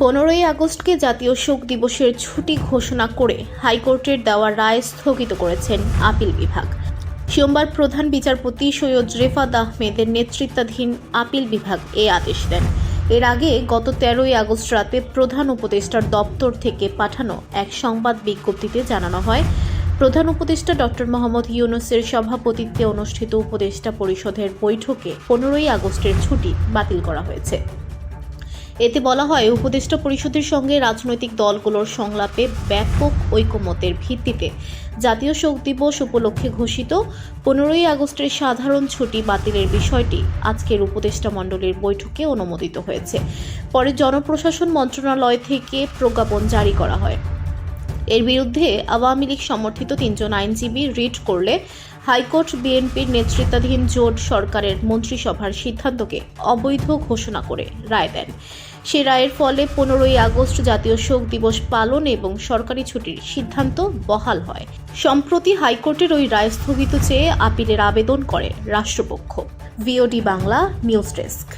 পনেরোই আগস্টকে জাতীয় শোক দিবসের ছুটি ঘোষণা করে হাইকোর্টের দেওয়া রায় স্থগিত করেছেন আপিল বিভাগ। সোমবার প্রধান বিচারপতি সৈয়দ রেফাত আহমেদের নেতৃত্বাধীন আপিল বিভাগ এ আদেশ দেন। এর আগে গত তেরোই আগস্ট রাতে প্রধান উপদেষ্টার দপ্তর থেকে পাঠানো এক সংবাদ বিজ্ঞপ্তিতে জানানো হয়, প্রধান উপদেষ্টা ডক্টর মোহাম্মদ ইউনুসের সভাপতিত্বে অনুষ্ঠিত উপদেষ্টা পরিষদের বৈঠকে পনেরোই আগস্টের ছুটি বাতিল করা হয়েছে। এতে বলা হয়, উপদেষ্টা পরিষদের সঙ্গে রাজনৈতিক দলগুলোর সংলাপে ব্যাপক ঐকমতের ভিত্তিতে জাতীয় শোক দিবস উপলক্ষে ঘোষিত পনেরোই আগস্টের সাধারণ ছুটি বাতিলের বিষয়টি আজকের উপদেষ্টা মণ্ডলীর বৈঠকে অনুমোদিত হয়েছে। পরে জনপ্রশাসন মন্ত্রণালয় থেকে প্রজ্ঞাপন জারি করা হয়। এর বিরুদ্ধে আওয়ামী লীগ সমর্থিত তিনজন আইনজীবী রিট করলে হাইকোর্ট বিএনপির নেতৃত্বাধীন জোট সরকারের মন্ত্রিসভার সিদ্ধান্তকে অবৈধ ঘোষণা করে রায় দেন। সে রায়ের ফলে পনেরোই আগস্ট জাতীয় শোক দিবস পালন এবং সরকারি ছুটির সিদ্ধান্ত বহাল হয়। সম্প্রতি হাইকোর্টের ওই রায় স্থগিত চেয়ে আপিলের আবেদন করে রাষ্ট্রপক্ষ। VOD Bangla, news desk.